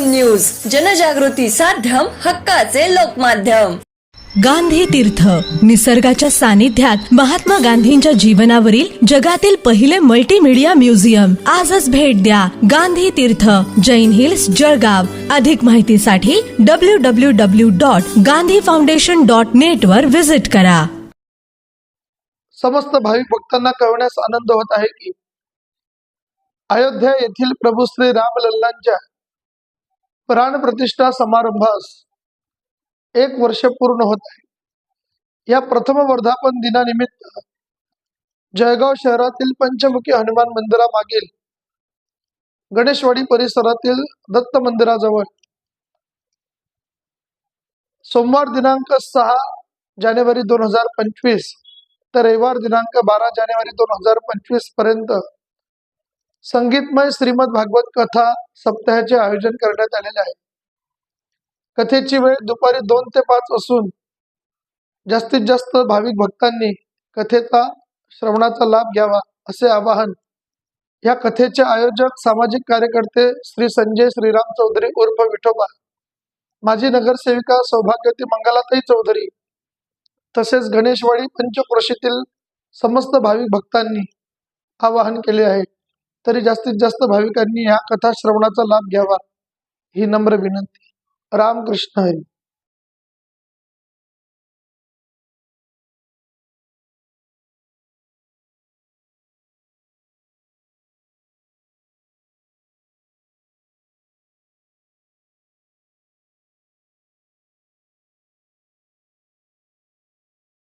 News जनजागृती साध्यम हक्काचे लोकमाध्यम. गांधी तीर्थ निसर्गाच्या सानिध्यात महात्मा गांधींच्या जीवनावरील जगातील पहिले मल्टीमीडिया म्युझियम आजच भेट द्या गांधी तीर्थ जैन हिल्स जळगाव. अधिक माहितीसाठी W W W dot Gandhi foundation dot net वर विजिट करा. समस्त भाविक भक्तांना कळवण्यास आनंद होत आहे की अयोध्या येथील प्रभू श्री रामलल्लांच्या प्रतिष्ठा समारंभास एक वर्ष पूर्ण होत आहे. या प्रथम वर्धापन दिनानिमित्त जळगाव शहरातील पंचमुखी हनुमान मंदिरामागील गणेशवाडी परिसरातील दत्त मंदिराजवळ सोमवार दिनांक सहा जानेवारी दोन हजार पंचवीस तर रविवार दिनांक बारा जानेवारी दोन हजार पंचवीसपर्यंत संगीतमय श्रीमद भागवत कथा सप्ताहाचे आयोजन करण्यात आलेले आहे. कथेची वेळ दुपारी दोन ते पाच असून जास्तीत जास्त भाविक भक्तांनी कथेचा श्रवणाचा लाभ घ्यावा असे आवाहन या कथेचे आयोजक सामाजिक कार्यकर्ते श्री संजय श्रीराम चौधरी उर्फ विठोबा माजी नगरसेविका सौभाग्यवती मंगलाताई चौधरी तसेच गणेशवाडी पंचक्रोशीतील समस्त भाविक भक्तांनी आवाहन केले आहे. तरी जास्तीत जास्त भाविकांनी या कथा श्रवणाचा लाभ घ्यावा ही नम्र विनंती. रामकृष्ण हरी.